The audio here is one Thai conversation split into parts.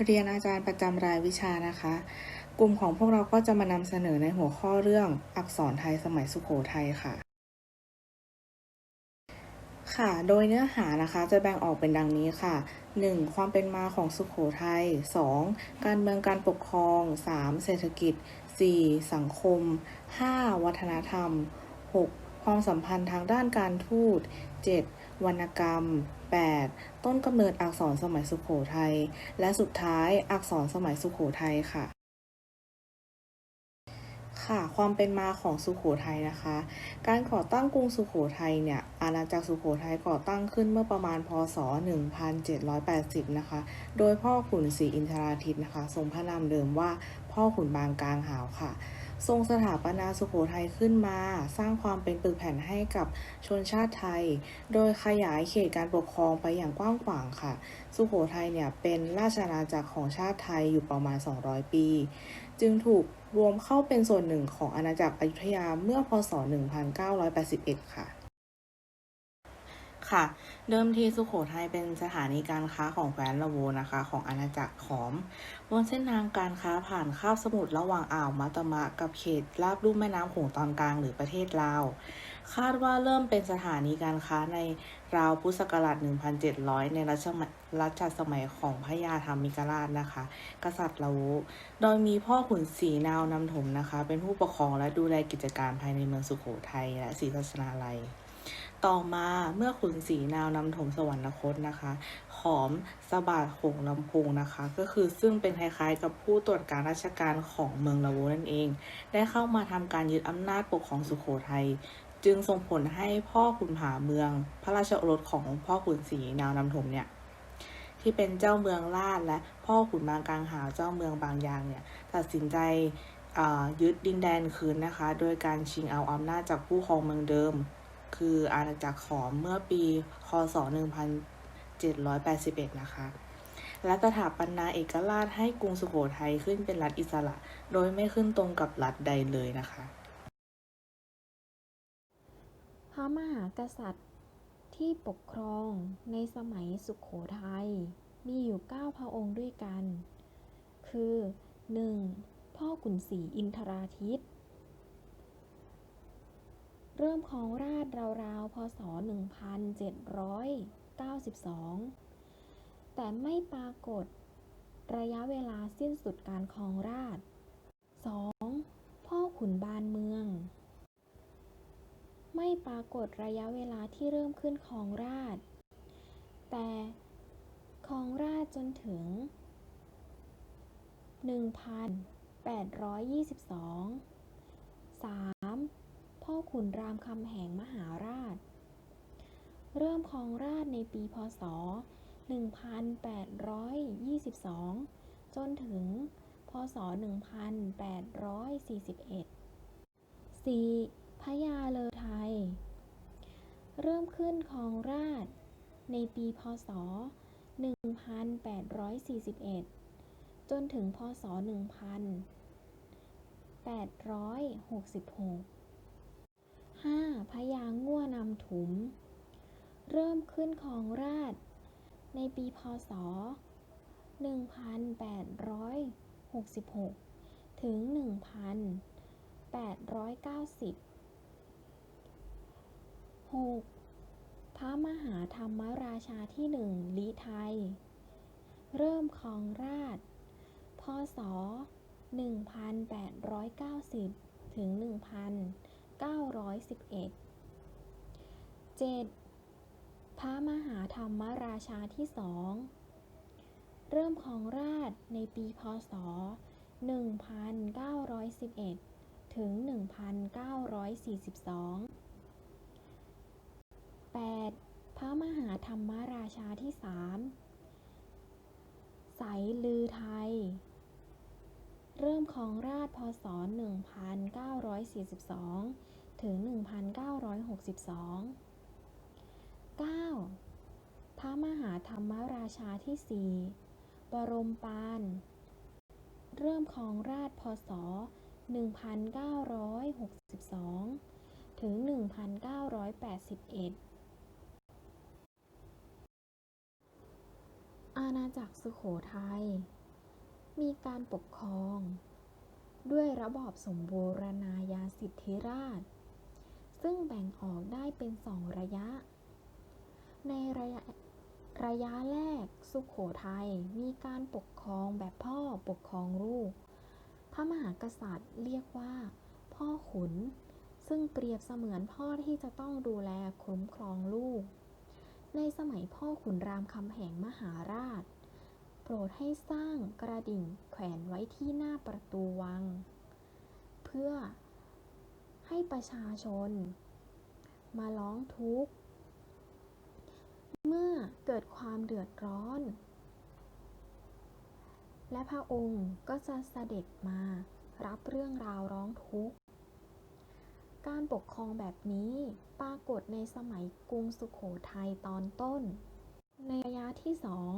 เรียนอาจารย์ประจำรายวิชานะคะ กลุ่มของพวกเราก็จะมานำเสนอในหัวข้อเรื่องอักษรไทยสมัยสุโขทัยค่ะ ค่ะ โดยเนื้อหานะคะจะแบ่งออกเป็นดังนี้ค่ะ 1. ความเป็นมาของสุโขทัย 2. การเมืองการปกครอง 3. เศรษฐกิจ 4. สังคม 5. วัฒนธรรม 6. ความสัมพันธ์ทางด้านการทูต 7. วรรณกรรม 8. ต้นกำเนิดอักษรสมัยสุโขทัย และสุดท้ายอักษรสมัยสุโขทัยค่ะ ค่ะ ความเป็นมาของสุโขทัยนะคะ การก่อตั้งกรุงสุโขทัยเนี่ย อาณาจักรสุโขทัยก่อตั้งขึ้นเมื่อประมาณพศ 1780 นะคะ โดยพ่อขุนศรีอินทราทิตนะคะ ทรงพระนามเดิมว่าพ่อขุนบางกลางหาวค่ะ ทรงสถาปนาสุโขทัยขึ้นมา สร้างความเป็นปึกแผ่นให้กับชนชาติไทย โดยขยายเขตการปกครองไปอย่างกว้างขวางค่ะ สุโขทัยเนี่ยเป็นราชอาณาจักรของชาติไทยอยู่ประมาณ 200 ปี จึงถูกรวมเข้าเป็นส่วนหนึ่งของอาณาจักรอยุธยาเมื่อพศ 1981 ค่ะ ค่ะ เดิมทีสุโขทัยเป็นสถานีการค้าของแคว้นละโวนะคะ ของอาณาจักรขอม บนเส้นทางการค้าผ่านคาบสมุทรระหว่างอ่าวมัตมะกับเขตราบลุ่มแม่น้ำโขงตอนกลางหรือประเทศลาว คาดว่าเริ่มเป็นสถานีการค้าในราวพุทธศักราช 1700 ในรัชมรัชสมัยของพระยาธรรมิกราชนะคะ กษัตริย์ละโวโดยมีพ่อขุนศรีนาวนำถมนะคะ เป็นผู้ปกครองและดูแลกิจการภายในเมืองสุโขทัยและศรีศาสนาลัย ต่อมาเมื่อขุนศรีนาวนำถมสวรรคตนะคะ ขอมสะบาดโขงลำโพงนะคะ ก็คือซึ่งเป็นคล้ายๆกับผู้ตรวจการราชการของเมืองละโวนั่นเอง ได้เข้ามาทำการยึดอำนาจปกครองสุโขทัยจึงส่งผลให้พ่อขุนผาเมือง พระราชโอรสของพ่อขุนศรีนาวนำถมเนี่ยที่เป็นเจ้าเมืองลาดและพ่อขุนบางกลางหาวเจ้าเมืองบางยางเนี่ยตัดสินใจยึดดินแดนคืนนะคะ โดยการชิงเอาอำนาจจากผู้ครองเมืองเดิม คืออาณาจักรขอมเมื่อปีคศ 1781 นะคะ และสถาปนาเอกราชให้กรุงสุโขทัยขึ้นเป็นรัฐอิสระ โดยไม่ขึ้นตรงกับรัฐใดเลยนะคะ พระมหากษัตริย์ที่ปกครองในสมัยสุขโขทัยมีอยู่ 9 พระองค์ด้วยกัน คือ 1. พ่อขุนศรีอินทราทิต เริ่มครองราชราวๆ พศ 1792 แต่ไม่ปรากฏระยะเวลาสิ้นสุดการครองราช 2. พ่อขุนบานเมือง ไม่ปรากฏระยะเวลาที่เริ่มขึ้นครองราช แต่ครองราชจนถึง 1822 3. พ่อขุนรามคำแหงมหาราช เริ่มครองราชในปีพศ 1822 จนถึง พศ 1841 4. พญาเลอไทย เริ่มขึ้นครองราชในปีพศ 1841 จนถึงพศ 1866 5. พญาง่วนำถุม เริ่มขึ้นครองราช ในปีพศ 1866 ถึง 1890 6. พระมหาธรรมราชาที่หนึ่งลิไทย เริ่มครองราช พศ 1890 ถึง 911 7. พระมหาธรรมราชาที่สอง เริ่มครองราชในปีพศ 1911 ถึง 1942 8. พระมหาธรรมราชาที่สามสายลือไทย เริ่มครองราชพศ 1900 1942 ถึง 1962 9. พระมหาธรรมราชาที่สี่บรมปาน เริ่มครองราชพศ 1962 ถึง 1981 อาณาจักรสุโขทยัยมีการปกครอง ด้วยระบอบสมบูรณาญาสิทธิราช ซึ่งแบ่งออกได้เป็นสองระยะ ในระยะระยะแรกสุขโขทัยมีการปกครองแบบพ่อปกครองลูก พระมหากษัตริย์เรียกว่า พ่อขุน ซึ่งเปรียบเสมือนพ่อที่จะต้องดูแลคุ้มครองลูก ในสมัยพ่อขุนรามคำแหงมหาราช โปรดให้สร้างกระดิ่งแขวนไว้ที่หน้าประตูวัง เพื่อให้ประชาชน มาร้องทุกข์ เมื่อเกิดความเดือดร้อน และพระองค์ก็จะเสด็จมารับเรื่องราวร้องทุกข์ การปกครองแบบนี้ปรากฏในสมัยกรุงสุขโขทัยตอนต้น ในระยะที่สอง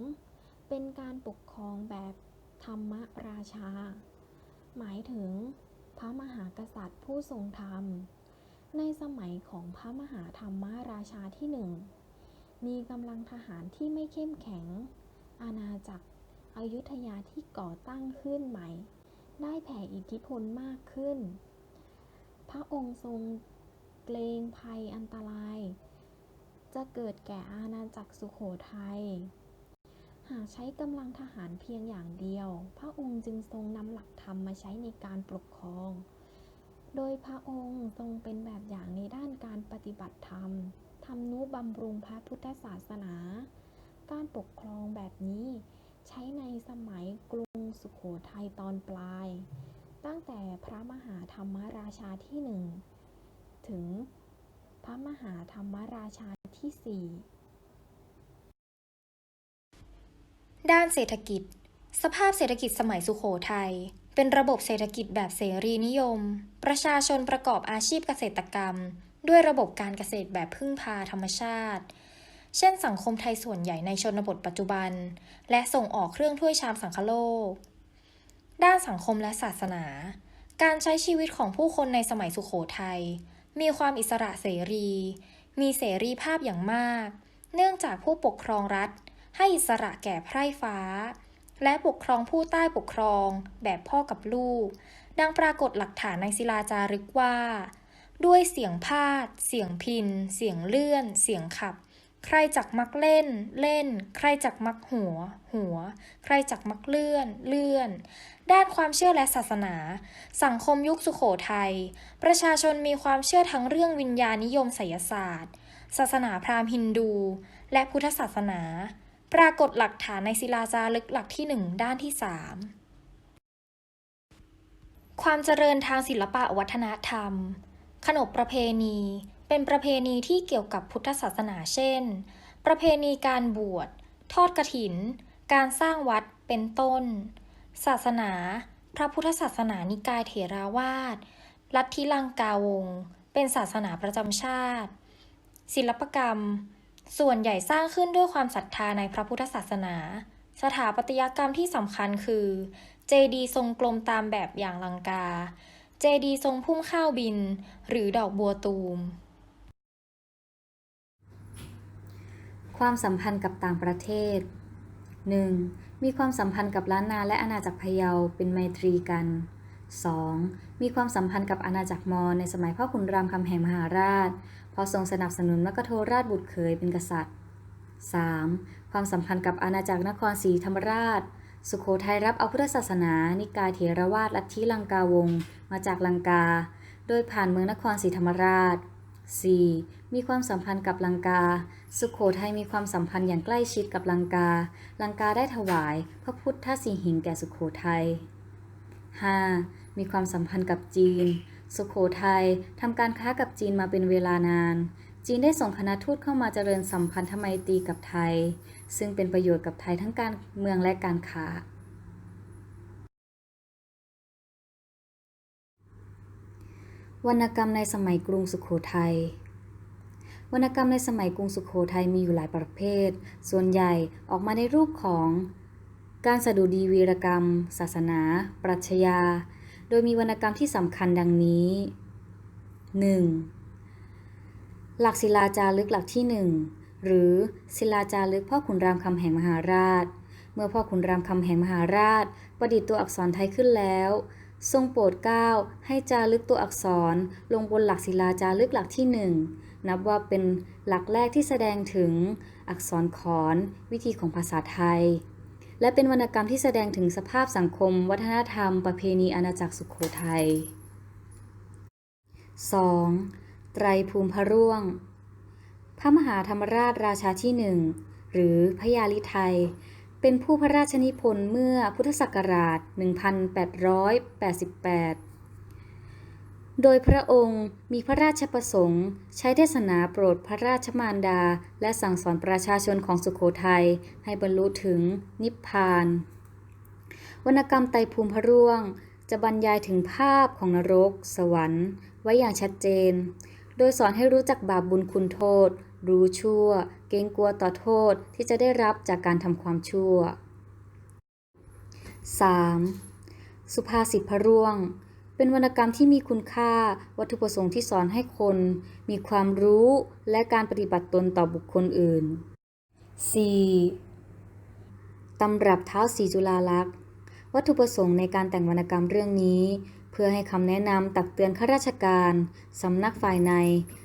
เป็นการปกครองแบบธรรมราชา หมายถึงพระมหากษัตริย์ผู้ทรงธรรม ในสมัยของพระมหาธรรมราชาที่หนึ่ง มีกำลังทหารที่ไม่เข้มแข็ง อาณาจักรอยุธยาที่ก่อตั้งขึ้นใหม่ ได้แผ่อิทธิพลมากขึ้น พระองค์ทรงเกรงภัยอันตราย จะเกิดแก่อาณาจักรสุขโขทัย หากใช้กำลังทหารเพียงอย่างเดียว พระองค์จึงทรงนำหลักธรรมมาใช้ในการปกครอง โดยพระองค์ทรงเป็นแบบอย่างในด้านการปฏิบัติธรรมทำนุบำรุงพระพุทธศาสนา การปกครองแบบนี้ใช้ในสมัยกรุงสุขโขทัยตอนปลาย ตั้งแต่พระมหาธรรมราชาที่หนึ่งถึงพระมหาธรรมราชาที่สี่ ด้านเศรษฐกิจ สภาพเศรษฐกิจสมัยสุโขทัยเป็นระบบเศรษฐกิจแบบเสรีนิยม ประชาชนประกอบอาชีพเกษตรกรรม ด้วยระบบการเกษตรแบบพึ่งพาธรรมชาติ เช่นสังคมไทยส่วนใหญ่ในชนบทปัจจุบัน และส่งออกเครื่องถ้วยชามสังคโลก ด้านสังคมและศาสนา การใช้ชีวิตของผู้คนในสมัยสุโขทัยมีความอิสระเสรี มีเสรีภาพอย่างมาก เนื่องจากผู้ปกครองรัฐ ให้อิสระแก่ไพร่ฟ้า และปกครองผู้ใต้ปกครองแบบพ่อกับลูก ดังปรากฏหลักฐานในศิลาจารึกว่า ด้วยเสียงพาด เสียงพิน เสียงเลื่อน เสียงขับ ใครจักมักเล่น เล่น ใครจักมักหัว หัว ใครจักมักเลื่อน เลื่อน ด้านความเชื่อและศาสนา สังคมยุคสุโขทัย ประชาชนมีความเชื่อทั้งเรื่องวิญญาณนิยมไสยศาสตร์ศาสนาพราหมณ์ฮินดู และพุทธศาสนา ปรากฏหลักฐานในศิลาจารึกหลักที่หนึ่งด้านที่สามความเจริญทางศิลปะวัฒนธรรม ขนบประเพณี เป็นประเพณีที่เกี่ยวกับพุทธศาสนาเช่น ประเพณีการบวช ทอดกฐิน การสร้างวัด เป็นต้น ศาสนา พระพุทธศาสนานิกายเถราวาสลัทธิลังกาวงศ์เป็นศาสนาประจำชาติ ศิลปกรรม ส่วนใหญ่สร้างขึ้นด้วยความศรัทธาในพระพุทธศาสนา สถาปัตยกรรมที่สำคัญคือ เจดีทรงกลมตามแบบอย่างลังกา เจดีทรงพุ่มข้าวบิน หรือดอกบัวตูม ความสัมพันธ์กับต่างประเทศ 1. มีความสัมพันธ์กับล้านนาและอาณาจักรพะเยาเป็นไมตรีกัน 2. มีความสัมพันธ์กับอาณาจักรมอญในสมัยพ่อขุนรามคำแหงมหาราช เพราะทรงสนับสนุนมกโทราชบุตรเขยเป็นกษัตริย์ 3. ความสัมพันธ์กับอาณาจักรนครศรีธรรมราช สุขโขทัยรับเอาพุทธศาสนา นิกายเถรวาทลัทธิลังกาวงมาจากลังกา โดยผ่านเมืองนครศรีธรรมราช 4. มีความสัมพันธ์กับลังกา สุขโขทัยมีความสัมพันธ์อย่างใกล้ชิดกับลังกา ลังกาได้ถวายพระพุทธสีหิงแก่สุขโขทัย 5. มีความสัมพันธ์กับจีน สุขโขทัยทำการค้ากับจีนมาเป็นเวลานาน จีนได้ส่งคณะทูตเข้ามาเจริญสัมพันธไมตรีกับไทย ซึ่งเป็นประโยชน์กับไทยทั้งการเมืองและการค้า วรรณกรรมในสมัยกรุงสุขโขทัยวรรณกรรมในสมัยกรุงสุขโขทัยมีอยู่หลายประเภท ส่วนใหญ่ออกมาในรูปของ การสดุดีวีรกรรม ศาสนา ปรัชญา ดยมีวรรณกรรมที่สำคัญดังนี้ 1. หลักศิลาจารึกหลักที่ 1 หรือศิลาจารึกพ่อขุนรามคำแหงมหาราช เมื่อพ่อขุนรามคำแหงมหาราช ประดิษฐ์ตัวอักษรไทยขึ้นแล้ว ทรงโปรดเกล้าให้จารึกตัวอักษรลงบนหลักศิลาจารึกหลักที่หนึ่งนับว่าเป็นหลักแรกที่แสดงถึงอักษรขอน วิธีของภาษาไทย และเป็นวรรณกรรมที่แสดงถึงสภาพสังคม วัฒนธรรม ประเพณีอาณาจักรสุขโขทัย 2. ไตรภูมิพระร่วง พระมหาธรรมราชราชาที่หนึ่งหรือพระยาลิไทย เป็นผู้พระราชนิพนธ์เมื่อพุทธศักราช 1888 โดยพระองค์มีพระราชประสงค์ ใช้เทศนาโปรดพระราชมารดา และสั่งสอนประชาชนของสุโขทัยให้บรรลุถึงนิพพาน วรรณกรรมไตรภูมิพระร่วง จะบรรยายถึงภาพของนรก สวรรค์ ไว้อย่างชัดเจน โดยสอนให้รู้จักบาปบุญคุณโทษ รู้ชั่ว เกรงกลัวต่อโทษที่จะได้รับจากการทำความชั่ว 3. สุภาษิตพระร่วง เป็นวรรณกรรมที่มีคุณค่า วัตถุประสงค์ที่สอนให้คน มีความรู้และการปฏิบัติตนต่อบุคคลอื่น 4. ตำรับเท้าสีจุฬาลักษณ์วัตถุประสงค์ในการแต่งวรรณกรรมเรื่องนี้ เพื่อให้คำแนะนำตักเตือนข้าราชการสำนักฝ่ายใน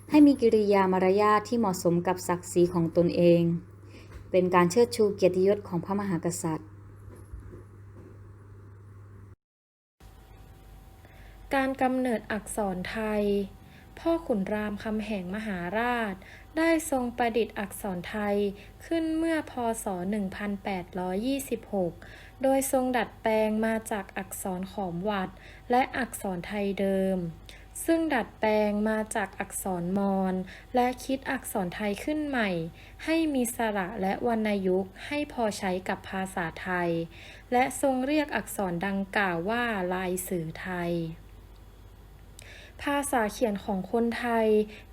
ให้มีกิริยามารยาทที่เหมาะสมกับศักดิ์ศรีของตนเอง เป็นการเชิดชูเกียรติยศของพระมหากษัตริย์ การกำเนิดอักษรไทย พ่อขุนรามคำแหงมหาราช ได้ทรงประดิษฐ์อักษรไทยขึ้นเมื่อพศ 1826 โดยทรงดัดแปลงมาจากอักษรขอมวัด และอักษรไทยเดิม ซึ่งดัดแปลงมาจากอักษรมอญและคิดอักษรไทยขึ้นใหม่ ให้มีสระและวรรณยุกต์ให้พอใช้กับภาษาไทย และทรงเรียกอักษรดังกล่าวว่าลายสื่อไทย ภาษาเขียนของคนไทย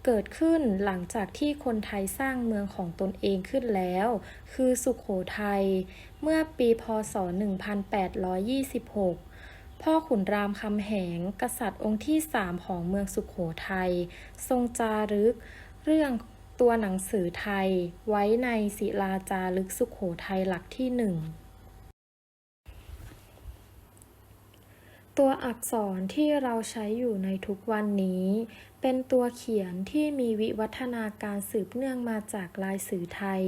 เกิดขึ้นหลังจากที่คนไทยสร้างเมืองของตนเองขึ้นแล้ว คือสุขโขทัย เมื่อปีพศ 1826 พ่อขุนรามคำแหง กษัตริย์องค์ที่สามของเมืองสุขโขทัย ทรงจารึก เรื่องตัวหนังสือไทย ไว้ในศิลาจารึกสุขโขทัยหลักที่หนึ่ง ตัวอักษรที่เราใช้อยู่ในทุกวันนี้ เป็นตัวเขียนที่มีวิวัฒนาการสืบเนื่องมาจากลายสื่อไทย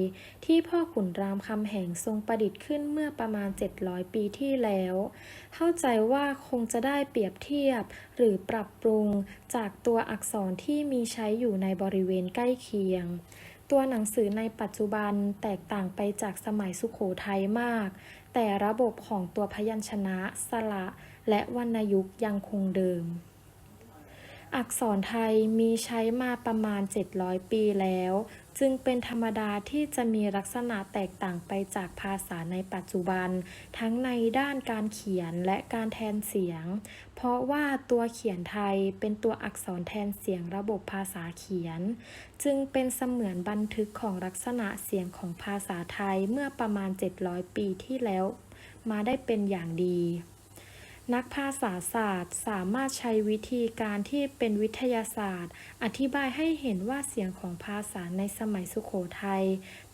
ที่พ่อขุนรามคำแหงทรงประดิษฐ์ขึ้นเมื่อประมาณ 700 ปีที่แล้ว เข้าใจว่าคงจะได้เปรียบเทียบ หรือปรับปรุงจากตัวอักษรที่มีใช้อยู่ในบริเวณใกล้เคียงตัวหนังสือในปัจจุบันแตกต่างไปจากสมัยสุขโขทัยมาก แต่ระบบของตัวพยัญชนะ สระ และวรรณยุกต์ยังคงเดิม อักษรไทยมีใช้มาประมาณ 700 ปีแล้ว จึงเป็นธรรมดาที่จะมีลักษณะแตกต่างไปจากภาษาในปัจจุบัน ทั้งในด้านการเขียนและการแทนเสียง เพราะว่าตัวเขียนไทยเป็นตัวอักษรแทนเสียงระบบภาษาเขียน จึงเป็นเสมือนบันทึกของลักษณะเสียงของภาษาไทยเมื่อประมาณ 700 ปีที่แล้วมาได้เป็นอย่างดี นักภาษาศาสตร์สามารถใช้วิธีการที่เป็นวิทยาศาสตร์ อธิบายให้เห็นว่าเสียงของภาษาในสมัยสุขโขทัย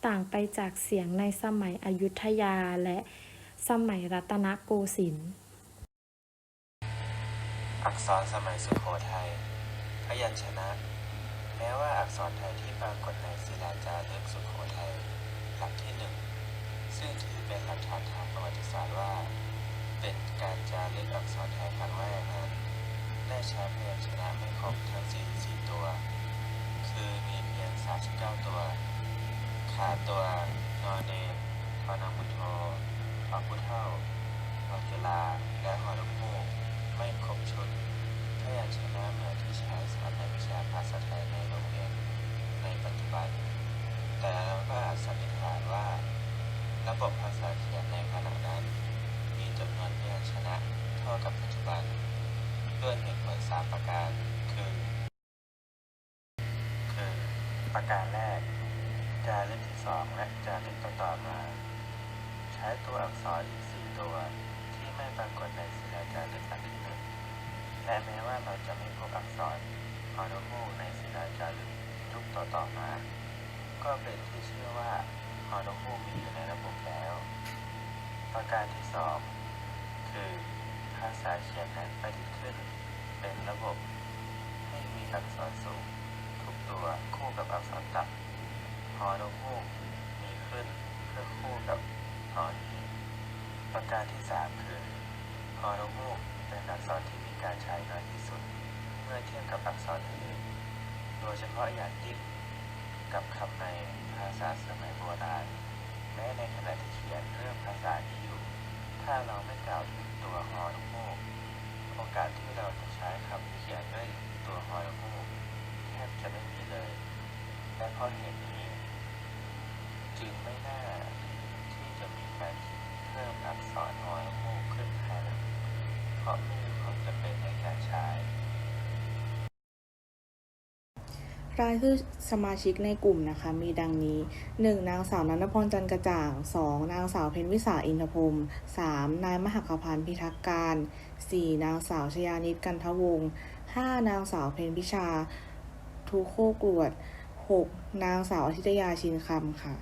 ต่างไปจากเสียงในสมัยอยุธยาและสมัยรัตนโกสินทร์ อักษรสมัยสุโขทัยพยัญชนะ แม้ว่าอักษรไทยที่ปรากฏในศิลาจารึกสุโขทัยหลักที่หนึ่งซึ่งถือเป็นหลักฐานทางประวัติศาสตร์ว่า เป็นการจารึกอักษรไทยครั้งแรกนั้น ได้ใช้พยัญชนะไม่ครบทั้ง 44 ตัว คือมีเพียง 39 ตัว ขาดตัวนอนเนนทอนอมุโททอผู้เท่าทอจุลาและหอลูกมูก ไม่ครบชุดพยัญชนะเหมือนที่ใช้สอนในวิชาภาษาไทยในโรงเรียนในปัจจุบัน แต่เราก็อาจสันนิษฐานว่า ระบบภาษาเขียนในขณะนั้น มีจำนวนพยัญชนะเท่ากับปัจจุบันด้วยเหตุผลสามประการ คือ คือ ประการแรก จารึกที่สองและจารึกต่อๆมา ใช้ตัวอักษรอีกสี่ตัว ที่ไม่ปรากฏในศิลาจารึกหลักที่หนึ่งและแม้ว่าเราจะไม่พบอักษรฮอนุมูในศิลาจารึกยุคต่อๆมา ก็เป็นที่เชื่อว่าระการที่สองคือภาษาเขียนนั้นประดิษฐ์ขึ้น เป็นระบบ ให้มีอักษรสูง ทุกตัวคู่กับอักษรต่ำฮอนกฮูมีขึ้นเพื่อคู่กับฮอหีบประการที่สามคือฮอนกฮูกเป็นอักษรที่มีการใช้น้อยที่สุด เมื่อเทียบกับอักษรอื่นโดยเฉพาะอย่างยิ่งกับคำในภาษาสมัยโบราณแม้ในขณะที่เขียนเรื่องภาษานี้อยู่ ถ้าเราไม่กล่าวถึงตัวฮอนกฮูกโอกาสที่เราจะใช้คำที่เขียนด้วยตัวฮอนกฮูกแทบจะไม่มีเลย และเพราะเหตุนี้ จึงไม่น่าที่จะมีการคิดเพิ่มอักษรฮอนกฮูกขึ้นภายหลังเพราะไม่มีความจำเป็นในกา รายชื่อสมาชิกในกลุ่มนะคะมีดังนี้ 1. นางสาวนันทพรจันกระจ่าง 2. นางสาวเพ็ญวิสาอินทพรม 3. นายมหัคพันธ์พิทักษ์การ 4. นางสาวชยานิตกันทวงศ์ 5. นางสาวเพ็ญพิชา ทุโคกรวด 6. นางสาวอธิตยาชินคำค่ะ